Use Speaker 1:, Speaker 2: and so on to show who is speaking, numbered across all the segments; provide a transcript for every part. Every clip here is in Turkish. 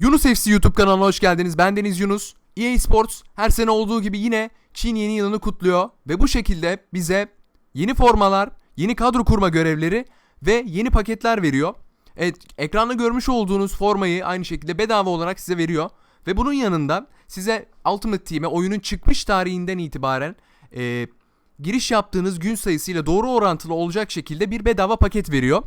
Speaker 1: Yunus FC YouTube kanalına hoş geldiniz. Ben Deniz Yunus. EA Sports her sene olduğu gibi yine Çin yeni yılını kutluyor ve bu şekilde bize yeni formalar, yeni kadro kurma görevleri ve yeni paketler veriyor. Evet, ekranda görmüş olduğunuz formayı aynı şekilde bedava olarak size veriyor. Ve bunun yanında size Ultimate Team'e oyunun çıkmış tarihinden itibaren e, giriş yaptığınız gün sayısıyla doğru orantılı olacak şekilde bir bedava paket veriyor.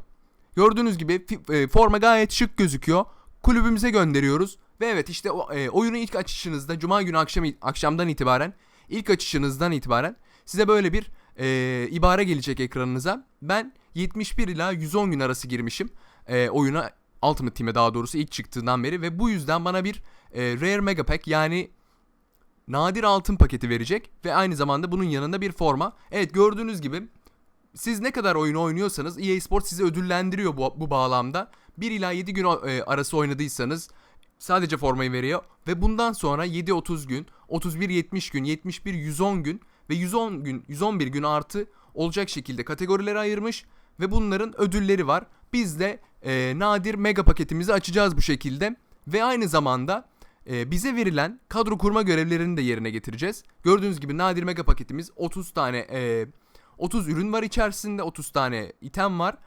Speaker 1: Gördüğünüz gibi e, forma gayet şık gözüküyor. Kulübümüze gönderiyoruz. Ve evet işte e, oyunun ilk açışınızda Cuma günü akşam akşamdan itibaren ilk açışınızdan itibaren size böyle bir e, ibare gelecek ekranınıza. Ben 71 ila 110 gün arası girmişim e, oyuna Ultimate Team'e daha doğrusu ilk çıktığından beri ve bu yüzden bana bir e, Rare Mega Pack yani nadir altın paketi verecek ve aynı zamanda bunun yanında bir forma. Evet gördüğünüz gibi siz ne kadar oyunu oynuyorsanız EA Sports sizi ödüllendiriyor bu, bu bağlamda. 1 ila 7 gün e, arası oynadıysanız sadece formayı veriyor ve bundan sonra 7-30 gün, 31-70 gün, 71-110 gün ve 110 gün, 111 gün artı olacak şekilde kategorilere ayırmış ve bunların ödülleri var. Biz de e, nadir mega paketimizi açacağız bu şekilde ve aynı zamanda e, bize verilen kadro kurma görevlerini de yerine getireceğiz. Gördüğünüz gibi nadir mega paketimiz 30 tane e, 30 ürün var içerisinde, 30 tane item var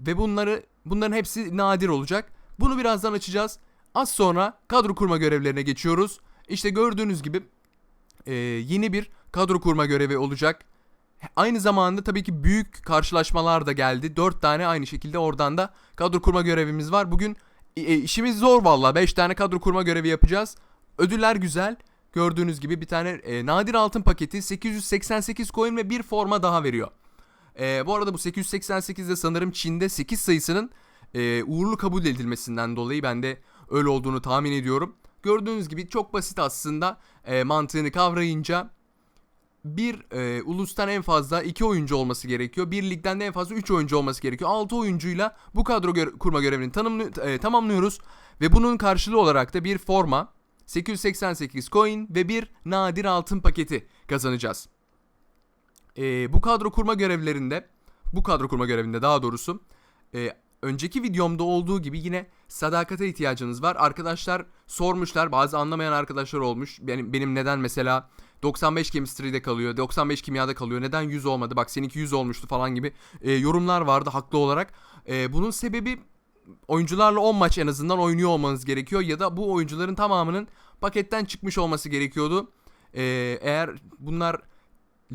Speaker 1: ve bunları bunların hepsi nadir olacak. Bunu birazdan açacağız. Az sonra kadro kurma görevlerine geçiyoruz. İşte gördüğünüz gibi e, yeni bir kadro kurma görevi olacak. Aynı zamanda tabii ki büyük karşılaşmalar da geldi. 4 tane aynı şekilde oradan da kadro kurma görevimiz var. Bugün e, e, işimiz zor valla. 5 tane kadro kurma görevi yapacağız. Ödüller güzel. Gördüğünüz gibi bir tane e, nadir altın paketi 888 coin ve bir forma daha veriyor. E, bu arada bu 888'de sanırım Çin'de 8 sayısının e, uğurlu kabul edilmesinden dolayı ben de öyle olduğunu tahmin ediyorum. Gördüğünüz gibi çok basit aslında e, mantığını kavrayınca bir e, ulustan en fazla 2 oyuncu olması gerekiyor. Bir ligden de en fazla 3 oyuncu olması gerekiyor. 6 oyuncuyla bu kadro gö- kurma görevini tanımlı- e, tamamlıyoruz. Ve bunun karşılığı olarak da bir forma, 888 coin ve bir nadir altın paketi kazanacağız. E, bu kadro kurma görevlerinde, bu kadro kurma görevinde daha doğrusu e, önceki videomda olduğu gibi yine sadakate ihtiyacınız var. Arkadaşlar sormuşlar, bazı anlamayan arkadaşlar olmuş. Benim, benim neden mesela 95 chemistry'de kalıyor, 95 kimyada kalıyor, neden 100 olmadı, bak seninki 100 olmuştu falan gibi e, yorumlar vardı haklı olarak. E, bunun sebebi oyuncularla 10 maç en azından oynuyor olmanız gerekiyor ya da bu oyuncuların tamamının paketten çıkmış olması gerekiyordu. E, eğer bunlar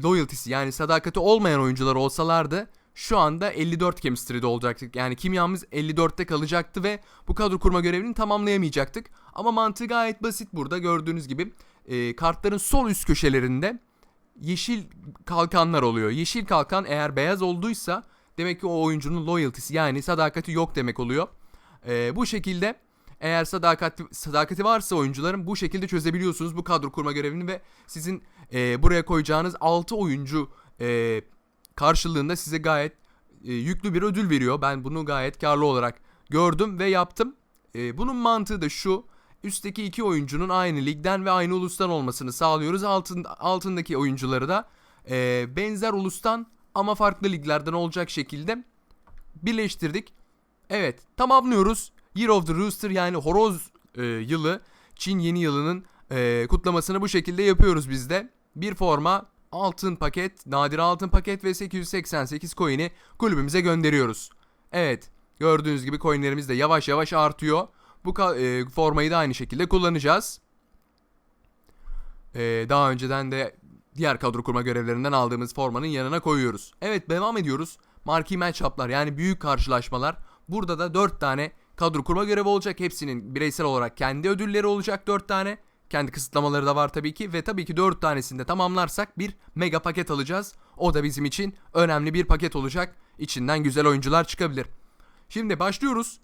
Speaker 1: loyalty'si yani sadakati olmayan oyuncular olsalardı şu anda 54 chemistry'de olacaktık. Yani kimyamız 54'te kalacaktı ve bu kadro kurma görevini tamamlayamayacaktık. Ama mantığı gayet basit burada gördüğünüz gibi e, kartların sol üst köşelerinde yeşil kalkanlar oluyor. Yeşil kalkan eğer beyaz olduysa demek ki o oyuncunun loyalty'si yani sadakati yok demek oluyor. E, bu şekilde eğer sadakati, sadakati varsa oyuncuların bu şekilde çözebiliyorsunuz bu kadro kurma görevini ve sizin e, buraya koyacağınız 6 oyuncu e, karşılığında size gayet e, yüklü bir ödül veriyor. Ben bunu gayet karlı olarak gördüm ve yaptım. E, bunun mantığı da şu. Üstteki iki oyuncunun aynı ligden ve aynı ulustan olmasını sağlıyoruz. Altın, altındaki oyuncuları da e, benzer ulustan ama farklı liglerden olacak şekilde birleştirdik. Evet tamamlıyoruz. Year of the Rooster yani horoz e, yılı Çin yeni yılının e, kutlamasını bu şekilde yapıyoruz biz de. Bir forma, altın paket, nadir altın paket ve 888 coin'i kulübümüze gönderiyoruz. Evet gördüğünüz gibi coinlerimiz de yavaş yavaş artıyor. Bu e, formayı da aynı şekilde kullanacağız. E, daha önceden de diğer kadro kurma görevlerinden aldığımız formanın yanına koyuyoruz. Evet devam ediyoruz. Marquee matchup'lar yani büyük karşılaşmalar. Burada da 4 tane kadro kurma görevi olacak. Hepsinin bireysel olarak kendi ödülleri olacak 4 tane. Kendi kısıtlamaları da var tabii ki ve tabii ki 4 tanesini de tamamlarsak bir mega paket alacağız. O da bizim için önemli bir paket olacak. İçinden güzel oyuncular çıkabilir. Şimdi başlıyoruz.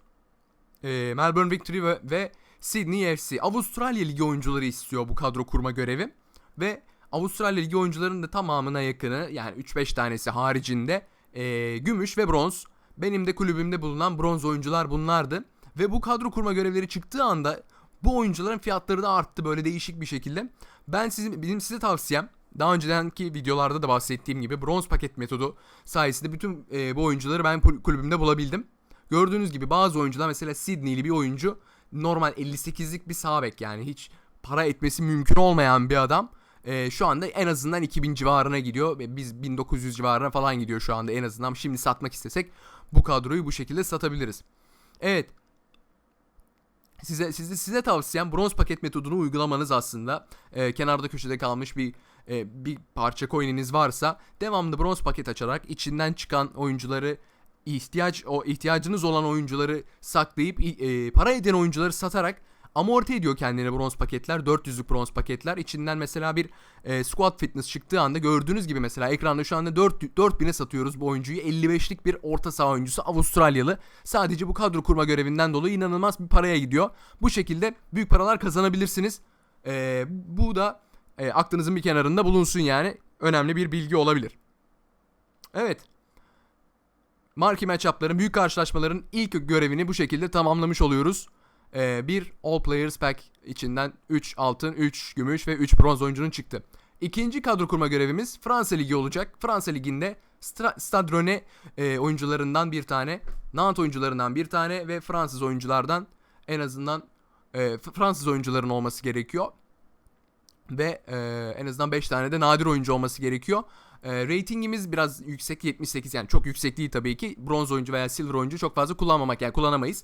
Speaker 1: Ee, Melbourne Victory ve, ve Sydney FC. Avustralya Ligi oyuncuları istiyor bu kadro kurma görevi. Ve Avustralya Ligi oyuncularının da tamamına yakını yani 3-5 tanesi haricinde ee, gümüş ve bronz. Benim de kulübümde bulunan bronz oyuncular bunlardı. Ve bu kadro kurma görevleri çıktığı anda bu oyuncuların fiyatları da arttı böyle değişik bir şekilde. Ben sizin benim size tavsiyem daha öncedenki videolarda da bahsettiğim gibi bronz paket metodu sayesinde bütün e, bu oyuncuları ben kulübümde bulabildim. Gördüğünüz gibi bazı oyuncular mesela Sydney'li bir oyuncu normal 58'lik bir sağ bek yani hiç para etmesi mümkün olmayan bir adam. Ee, şu anda en azından 2000 civarına gidiyor biz 1900 civarına falan gidiyor şu anda en azından. Şimdi satmak istesek bu kadroyu bu şekilde satabiliriz. Evet. Size size size tavsiyem bronz paket metodunu uygulamanız aslında. Ee, kenarda köşede kalmış bir e, bir parça coin'iniz varsa devamlı bronz paket açarak içinden çıkan oyuncuları ihtiyaç o ihtiyacınız olan oyuncuları saklayıp e, para eden oyuncuları satarak amorti ediyor kendine bronz paketler 400'lük bronz paketler. İçinden mesela bir e, squad fitness çıktığı anda gördüğünüz gibi mesela ekranda şu anda 4 4000'e satıyoruz bu oyuncuyu. 55'lik bir orta saha oyuncusu Avustralyalı. Sadece bu kadro kurma görevinden dolayı inanılmaz bir paraya gidiyor. Bu şekilde büyük paralar kazanabilirsiniz. E, bu da e, aklınızın bir kenarında bulunsun yani. Önemli bir bilgi olabilir. Evet. Marki matchup'ların büyük karşılaşmaların ilk görevini bu şekilde tamamlamış oluyoruz. Ee, bir All Players Pack içinden 3 altın, 3 gümüş ve 3 bronz oyuncunun çıktı. İkinci kadro kurma görevimiz Fransa Ligi olacak. Fransa Ligi'nde Stade Rennais e, oyuncularından bir tane, Nantes oyuncularından bir tane ve Fransız oyunculardan en azından e, Fransız oyuncuların olması gerekiyor. Ve e, en azından 5 tane de nadir oyuncu olması gerekiyor. E, ratingimiz biraz yüksek 78 yani çok yüksek değil tabii ki. Bronz oyuncu veya silver oyuncu çok fazla kullanmamak yani kullanamayız.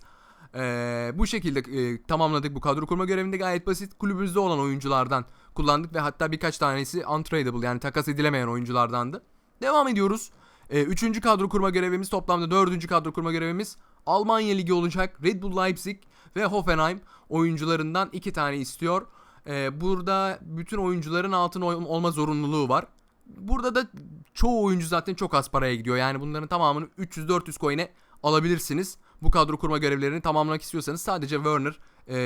Speaker 1: E, bu şekilde e, tamamladık bu kadro kurma görevinde gayet basit. Kulübümüzde olan oyunculardan kullandık ve hatta birkaç tanesi untradable yani takas edilemeyen oyunculardandı. Devam ediyoruz. E, üçüncü kadro kurma görevimiz toplamda dördüncü kadro kurma görevimiz Almanya Ligi olacak. Red Bull Leipzig ve Hoffenheim oyuncularından iki tane istiyor. Ee, burada bütün oyuncuların altın ol- olma zorunluluğu var. Burada da çoğu oyuncu zaten çok az paraya gidiyor. Yani bunların tamamını 300-400 coin'e alabilirsiniz. Bu kadro kurma görevlerini tamamlamak istiyorsanız sadece Werner, e,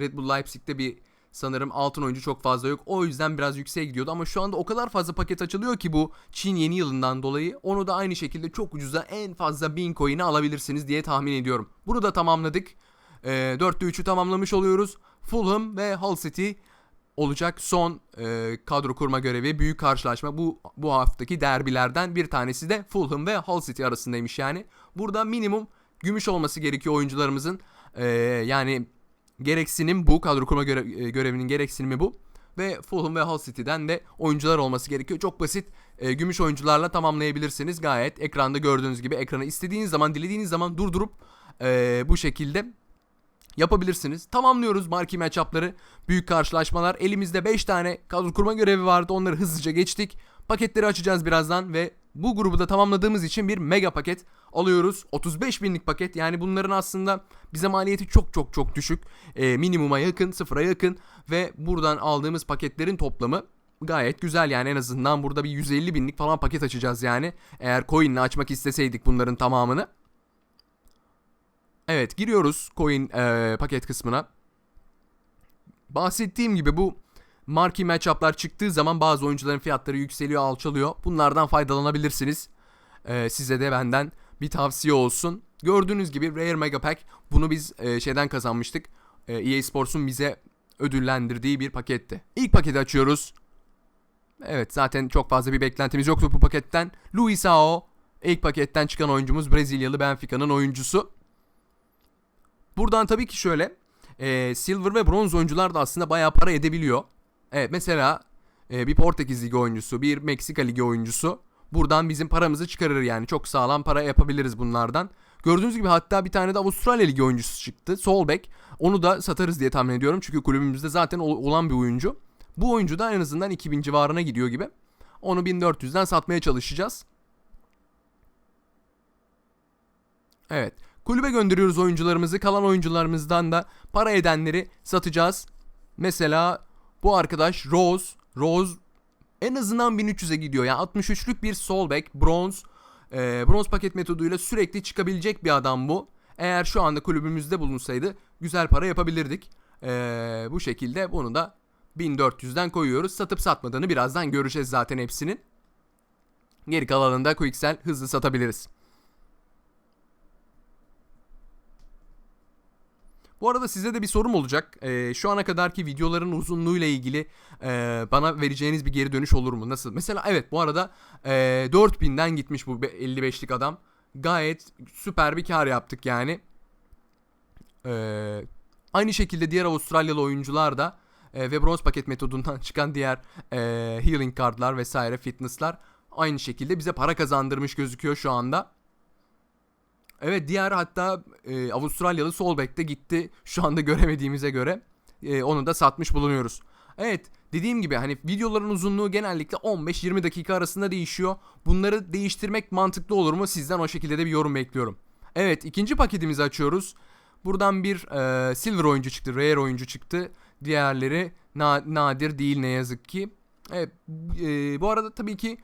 Speaker 1: Red Bull Leipzig'te bir sanırım altın oyuncu çok fazla yok. O yüzden biraz yükseğe gidiyordu ama şu anda o kadar fazla paket açılıyor ki bu Çin yeni yılından dolayı onu da aynı şekilde çok ucuza en fazla 1000 coin'e alabilirsiniz diye tahmin ediyorum. Bunu da tamamladık. E, 4'te 3'ü tamamlamış oluyoruz. Fulham ve Hull City olacak son e, kadro kurma görevi büyük karşılaşma bu bu haftaki derbilerden bir tanesi de Fulham ve Hull City arasındaymış yani. Burada minimum gümüş olması gerekiyor oyuncularımızın. E, yani gereksinim bu kadro kurma göre- e, görevinin gereksinimi bu. Ve Fulham ve Hull City'den de oyuncular olması gerekiyor. Çok basit e, gümüş oyuncularla tamamlayabilirsiniz. Gayet ekranda gördüğünüz gibi ekranı istediğiniz zaman dilediğiniz zaman durdurup e, bu şekilde yapabilirsiniz. Tamamlıyoruz marki matchup'ları. Büyük karşılaşmalar. Elimizde 5 tane kadro kurma görevi vardı. Onları hızlıca geçtik. Paketleri açacağız birazdan ve bu grubu da tamamladığımız için bir mega paket alıyoruz. 35 binlik paket yani bunların aslında bize maliyeti çok çok çok düşük. Ee, minimuma yakın, sıfıra yakın ve buradan aldığımız paketlerin toplamı gayet güzel yani en azından burada bir 150 binlik falan paket açacağız yani. Eğer coin'le açmak isteseydik bunların tamamını. Evet giriyoruz coin eee, paket kısmına. Bahsettiğim gibi bu marki matchup'lar çıktığı zaman bazı oyuncuların fiyatları yükseliyor, alçalıyor. Bunlardan faydalanabilirsiniz. Eee, size de benden bir tavsiye olsun. Gördüğünüz gibi Rare Mega Pack bunu biz eee, şeyden kazanmıştık. Eee, EA Sports'un bize ödüllendirdiği bir paketti. İlk paketi açıyoruz. Evet zaten çok fazla bir beklentimiz yoktu bu paketten. Luisao ilk paketten çıkan oyuncumuz Brezilyalı Benfica'nın oyuncusu. Buradan tabii ki şöyle e, silver ve bronz oyuncular da aslında bayağı para edebiliyor. Evet mesela e, bir Portekiz Ligi oyuncusu, bir Meksika Ligi oyuncusu buradan bizim paramızı çıkarır yani. Çok sağlam para yapabiliriz bunlardan. Gördüğünüz gibi hatta bir tane de Avustralya Ligi oyuncusu çıktı. Solbek. Onu da satarız diye tahmin ediyorum. Çünkü kulübümüzde zaten ol- olan bir oyuncu. Bu oyuncu da en azından 2000 civarına gidiyor gibi. Onu 1400'den satmaya çalışacağız. Evet. Kulübe gönderiyoruz oyuncularımızı. Kalan oyuncularımızdan da para edenleri satacağız. Mesela bu arkadaş Rose. Rose en azından 1300'e gidiyor. Yani 63'lük bir sol bek, bronz. e, bronz paket metoduyla sürekli çıkabilecek bir adam bu. Eğer şu anda kulübümüzde bulunsaydı güzel para yapabilirdik. E, bu şekilde bunu da 1400'den koyuyoruz. Satıp satmadığını birazdan göreceğiz zaten hepsinin. Geri kalanını da Quicksell hızlı satabiliriz. Bu arada size de bir sorum olacak. Ee, şu ana kadarki videoların uzunluğuyla ilgili e, bana vereceğiniz bir geri dönüş olur mu? Nasıl? Mesela evet bu arada e, 4000'den gitmiş bu be- 55'lik adam. Gayet süper bir kar yaptık yani. Ee, Aynı şekilde diğer Avustralyalı oyuncular da e, ve bronz paket metodundan çıkan diğer e, healing kartlar vesaire fitnesslar aynı şekilde bize para kazandırmış gözüküyor şu anda. Evet diğer hatta e, Avustralyalı Solbeck de gitti şu anda göremediğimize göre e, onu da satmış bulunuyoruz. Evet dediğim gibi hani videoların uzunluğu genellikle 15-20 dakika arasında değişiyor. Bunları değiştirmek mantıklı olur mu? Sizden o şekilde de bir yorum bekliyorum. Evet ikinci paketimizi açıyoruz. Buradan bir e, silver oyuncu çıktı, rare oyuncu çıktı. Diğerleri na- nadir değil ne yazık ki. Evet e, bu arada tabii ki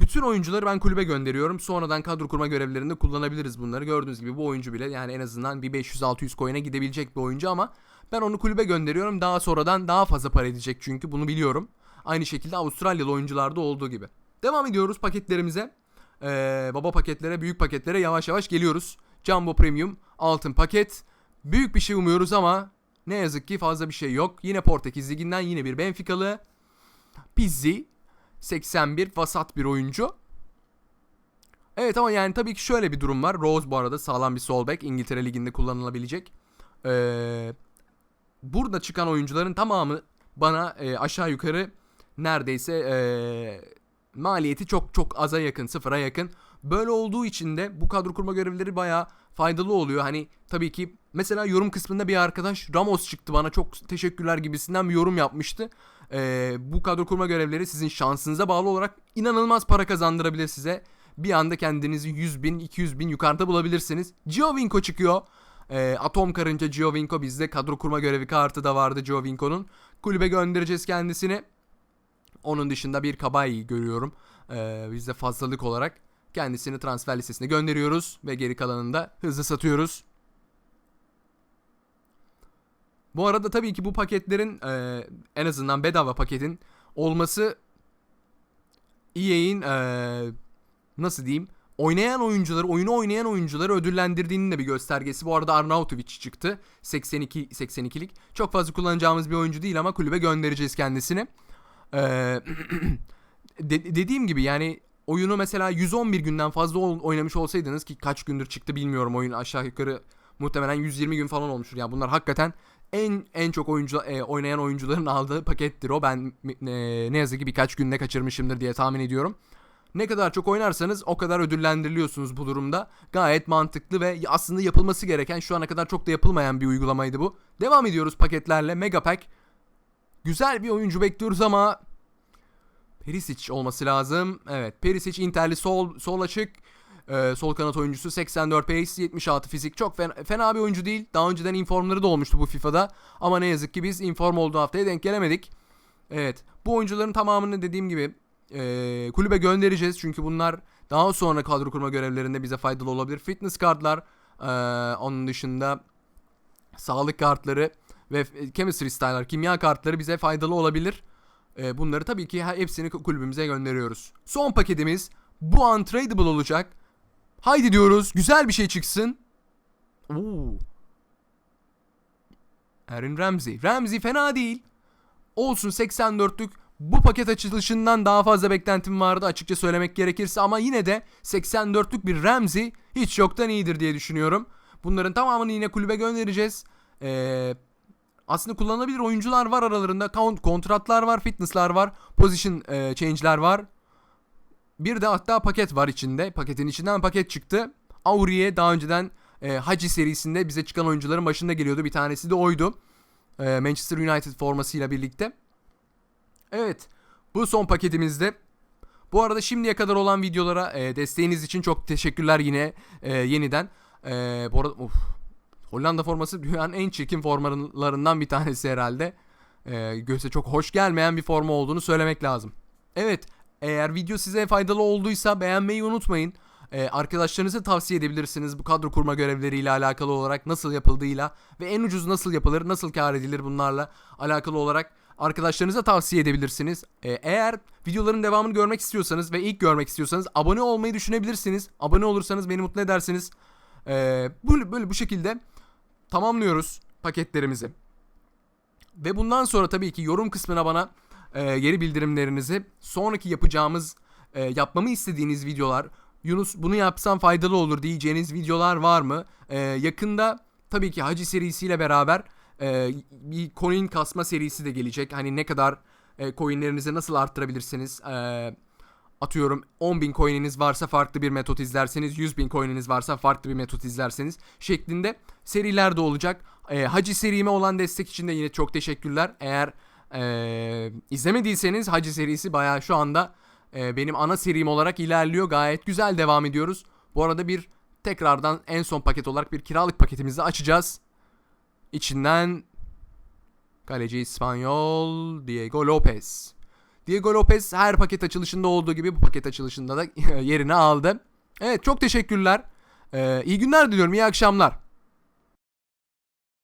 Speaker 1: bütün oyuncuları ben kulübe gönderiyorum. Sonradan kadro kurma görevlerinde kullanabiliriz bunları. Gördüğünüz gibi bu oyuncu bile yani en azından bir 500-600 coin'e gidebilecek bir oyuncu ama ben onu kulübe gönderiyorum. Daha sonradan daha fazla para edecek çünkü bunu biliyorum. Aynı şekilde Avustralyalı oyuncularda olduğu gibi. Devam ediyoruz paketlerimize. Ee, baba paketlere, büyük paketlere yavaş yavaş geliyoruz. Jumbo Premium, altın paket. Büyük bir şey umuyoruz ama ne yazık ki fazla bir şey yok. Yine Portekiz Ligi'nden yine bir Benficalı. Pizzi, 81 vasat bir oyuncu. Evet ama yani tabii ki şöyle bir durum var. Rose bu arada sağlam bir sol bek. İngiltere Ligi'nde kullanılabilecek. Ee, burada çıkan oyuncuların tamamı bana e, aşağı yukarı neredeyse e, maliyeti çok çok aza yakın, sıfıra yakın. Böyle olduğu için de bu kadro kurma görevleri bayağı faydalı oluyor. Hani tabii ki mesela yorum kısmında bir arkadaş Ramos çıktı bana çok teşekkürler gibisinden bir yorum yapmıştı. Ee, bu kadro kurma görevleri sizin şansınıza bağlı olarak inanılmaz para kazandırabilir size. Bir anda kendinizi 100 bin 200 bin yukarıda bulabilirsiniz. Giovinco çıkıyor. Ee, Atom Karınca Giovinco bizde kadro kurma görevi kartı da vardı Giovinco'nun. Kulübe göndereceğiz kendisini. Onun dışında bir Kabayi görüyorum. Ee, bizde fazlalık olarak kendisini transfer listesine gönderiyoruz ve geri kalanını da hızlı satıyoruz. Bu arada tabii ki bu paketlerin e, en azından bedava paketin olması EA'in e, nasıl diyeyim oynayan oyuncuları, oyunu oynayan oyuncuları ödüllendirdiğinin de bir göstergesi. Bu arada Arnautovic çıktı. 82 82'lik. Çok fazla kullanacağımız bir oyuncu değil ama kulübe göndereceğiz kendisini. Ee, de- dediğim gibi yani oyunu mesela 111 günden fazla oynamış olsaydınız ki kaç gündür çıktı bilmiyorum oyun aşağı yukarı muhtemelen 120 gün falan olmuştur. Yani bunlar hakikaten en en çok oyuncu e, oynayan oyuncuların aldığı pakettir o. Ben e, ne yazık ki birkaç günde kaçırmışımdır diye tahmin ediyorum. Ne kadar çok oynarsanız o kadar ödüllendiriliyorsunuz bu durumda. Gayet mantıklı ve aslında yapılması gereken şu ana kadar çok da yapılmayan bir uygulamaydı bu. Devam ediyoruz paketlerle. Mega Pack. Güzel bir oyuncu bekliyoruz ama Perisic olması lazım. Evet Perisic Inter'li sol, sol açık. Ee, sol kanat oyuncusu 84 pace 76 fizik çok fena, fena bir oyuncu değil. Daha önceden informları da olmuştu bu FIFA'da. Ama ne yazık ki biz inform olduğu haftaya denk gelemedik. Evet bu oyuncuların tamamını dediğim gibi e, kulübe göndereceğiz. Çünkü bunlar daha sonra kadro kurma görevlerinde bize faydalı olabilir. Fitness kartlar e, onun dışında sağlık kartları ve chemistry style'lar kimya kartları bize faydalı olabilir. E, bunları tabii ki hepsini kulübümüze gönderiyoruz. Son paketimiz bu untradable olacak. Haydi diyoruz güzel bir şey çıksın. Oo. Aaron Ramsey. Ramsey fena değil. Olsun 84'lük bu paket açılışından daha fazla beklentim vardı açıkça söylemek gerekirse ama yine de 84'lük bir Ramsey hiç yoktan iyidir diye düşünüyorum. Bunların tamamını yine kulübe göndereceğiz. Ee, aslında kullanılabilir oyuncular var aralarında. Count, kontratlar var, fitnesslar var, position e, change'ler var. Bir de hatta paket var içinde. Paketin içinden paket çıktı. Auriye daha önceden e, Hacı serisinde bize çıkan oyuncuların başında geliyordu. Bir tanesi de oydu. E, Manchester United formasıyla birlikte. Evet. Bu son paketimizde. Bu arada şimdiye kadar olan videolara e, desteğiniz için çok teşekkürler yine e, yeniden. E, bu arada of, Hollanda forması dünyanın en çirkin formalarından bir tanesi herhalde. E, göze çok hoş gelmeyen bir forma olduğunu söylemek lazım. Evet. Eğer video size faydalı olduysa beğenmeyi unutmayın. Ee, arkadaşlarınıza tavsiye edebilirsiniz bu kadro kurma görevleriyle alakalı olarak nasıl yapıldığıyla ve en ucuz nasıl yapılır, nasıl kar edilir bunlarla alakalı olarak arkadaşlarınıza tavsiye edebilirsiniz. Ee, eğer videoların devamını görmek istiyorsanız ve ilk görmek istiyorsanız abone olmayı düşünebilirsiniz. Abone olursanız beni mutlu edersiniz. Ee, böyle, böyle bu şekilde tamamlıyoruz paketlerimizi. Ve bundan sonra tabii ki yorum kısmına bana e, geri bildirimlerinizi sonraki yapacağımız e, yapmamı istediğiniz videolar Yunus bunu yapsam faydalı olur diyeceğiniz videolar var mı? E, yakında tabii ki Hacı serisiyle beraber e, bir coin kasma serisi de gelecek. Hani ne kadar e, coinlerinizi nasıl arttırabilirsiniz? E, atıyorum 10.000 coin'iniz varsa farklı bir metot izlerseniz, 100.000 coin'iniz varsa farklı bir metot izlerseniz şeklinde seriler de olacak. E, Hacı serime olan destek için de yine çok teşekkürler. Eğer e, izlemediyseniz Hacı serisi bayağı şu anda e, benim ana serim olarak ilerliyor. Gayet güzel devam ediyoruz. Bu arada bir tekrardan en son paket olarak bir kiralık paketimizi açacağız. İçinden kaleci İspanyol Diego Lopez. Diego Lopez her paket açılışında olduğu gibi bu paket açılışında da yerini aldı. Evet çok teşekkürler. Ee, iyi günler diliyorum. iyi akşamlar.